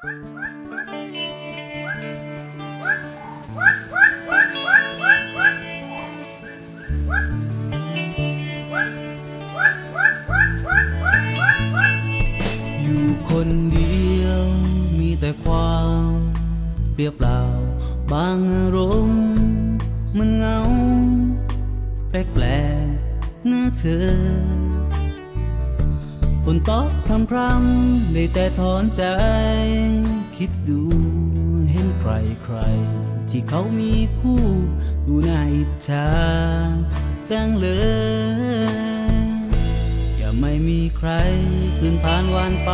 อยู่คนเดียวมีแต่ความเปรียบเปล่า บางอารมณ์มันเงา แปลกแปลกๆเนื้อเธอ ฝนตกพรำพรำได้แต่ถอนใจ คิดดูเห็นใครใคร ที่เขามีคู่ ดูน่าอิจฉาจังเลยอย่าไม่มีใครคืนผ่านวันไป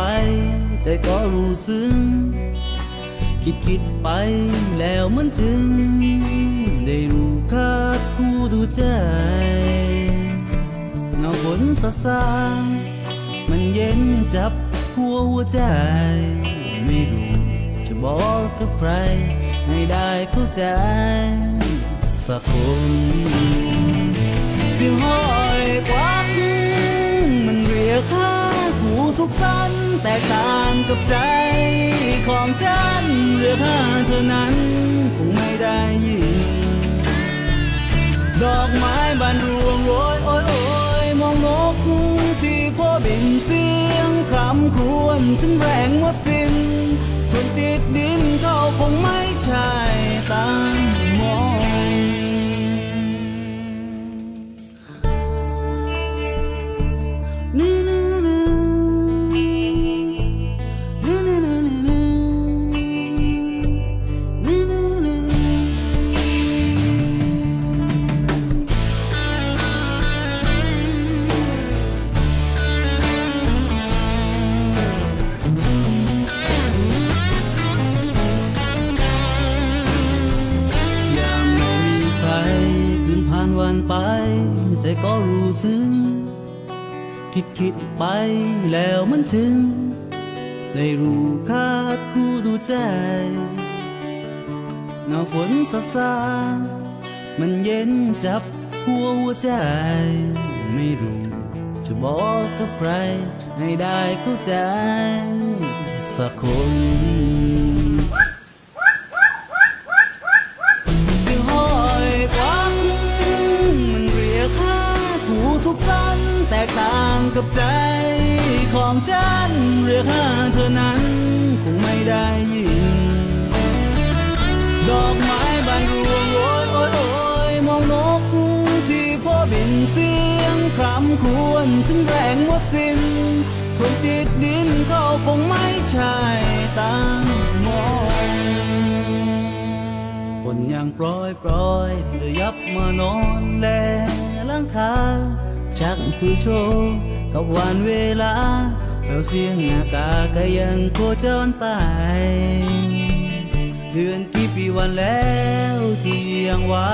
ใจก็รู้ซึ้ง คิดคิดไปแล้วมันจึง ได้รู้คัดคู่ดูใจเงาฝนสาสาง เย็นจับทั่วหัวใจ ไม่รู้จะบอกกับใคร ให้ได้เข้าใจ สักคนเสียงห้อยกวักมันเรียกหาคู่สุขสันต์แตกต่างกับใจของฉันเรียกหาเธอนั้นคงไม่ได้ยินดอกไม้บานรวงโรยำครวญสิ้นแรงว่าสิ้นคนติดดินเขาคงไม่ใช่านไปใจก็รู้ซึ้งคิดคิดไปแล้วมันถึง ได้รู้คาดคู่ดูใจเงาฝนสาสามันเย็นจับหัวหัวใจ ไม่รู้จะบอกกับใคร ให้ได้เข้าใจสักคน สุขสันต์แตกต่างกับใจของฉันเรียกหาเธอนั้นคงไม่ได้ยิน ดอกไม้บานรวงโรยโอ้ยโอยมองนกที่พ่อบินเสียงคำครวญสิ้นแรงหมดสิ้นคนติดดินก็คงไม่ใช่ตามมองฝนยังปล่อยปล่อยเลยยับมานอนแลหลังคา ชักผู้โชว์กับวันเวลาแววเสียงอากาศก็ยังโคจรไป เดือนกี่ปีวันแล้วที่ยังว่า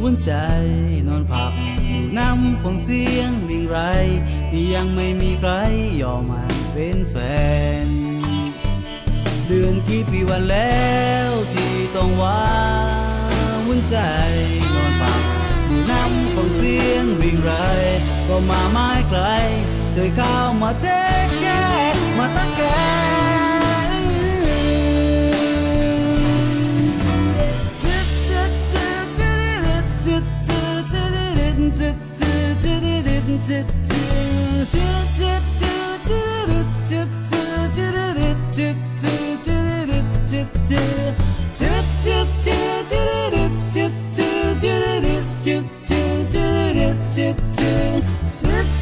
วุ่นใจนอนพักอยู่น้ำฝงเสียงลิงไรที่ยังไม่มีใครยอมมาเป็นแฟน เดือนกี่ปีวันแล้วที่ต้องว่าวุ่นใจ งไร ก็มาไม่ไกลเคยเข้าวมาเทแกมาตะแกจิตจิตจิตจิตจิตจิตจิตจิตจิตจิต Snip.